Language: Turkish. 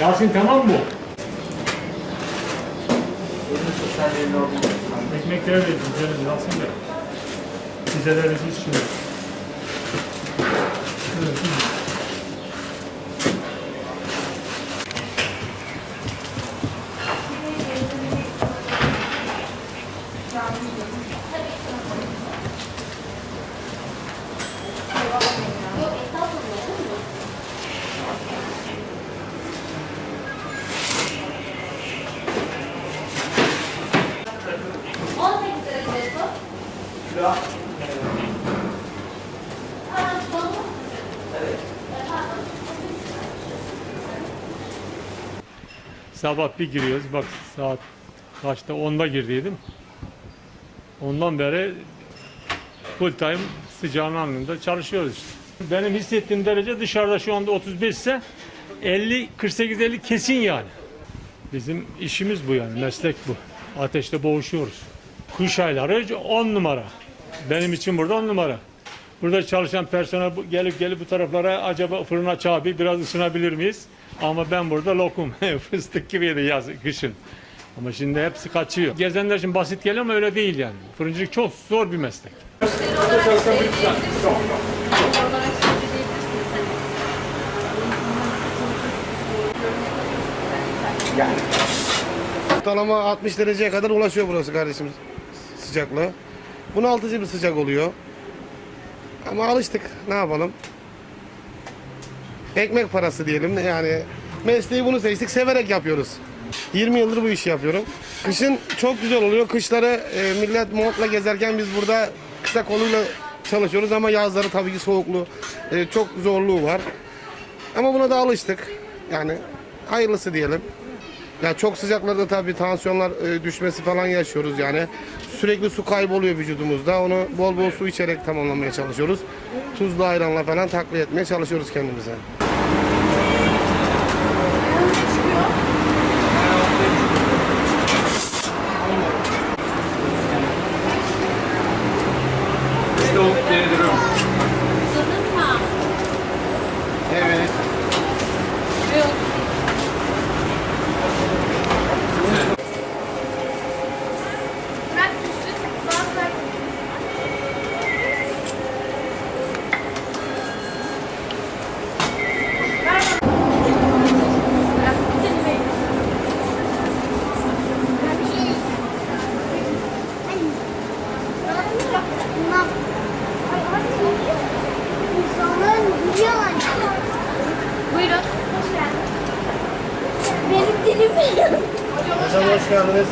Yasin tamam mı? Ekmekleri de güzel Yasin Bey. Size de siz şimdi. Evet, şimdi. Sabah bir giriyoruz. Bak saat kaçta? 10'da girdiydim. Ondan beri full time sıcağın anında çalışıyoruz işte. Benim hissettiğim derece dışarıda şu anda 35 ise 50 48 50 kesin yani. Bizim işimiz bu yani meslek bu. Ateşte boğuşuyoruz. Kış ayları 10 numara. Benim için burada 10 numara. Burada çalışan personel gelip gelip bu taraflara acaba fırın aç abi biraz ısınabilir miyiz? Ama ben burada lokum fıstık gibiydi yaz kışın. Ama şimdi hepsi kaçıyor. Gezenler için basit geliyor ama öyle değil yani. Fırıncılık çok zor bir meslek. Ortalama 60 dereceye kadar ulaşıyor burası kardeşim sıcaklığı. Bunaltıcı bir sıcak oluyor. Ama alıştık. Ne yapalım? Ekmek parası diyelim. Yani mesleği bunu seçtik. Severek yapıyoruz. 20 yıldır bu işi yapıyorum. Kışın çok güzel oluyor. Kışları e, millet montla gezerken biz burada kısa koluyla çalışıyoruz ama yazları tabii ki soğukluğu e, çok zorluğu var. Ama buna da alıştık. Yani hayırlısı diyelim. Ya çok sıcaklarda tabii tansiyonlar e, düşmesi falan yaşıyoruz yani. Sürekli su kayboluyor vücudumuzda. Onu bol bol su içerek tamamlamaya çalışıyoruz. Tuzlu ayranla falan takviye etmeye çalışıyoruz kendimize. Evet. Benim Hocam hoş geldiniz.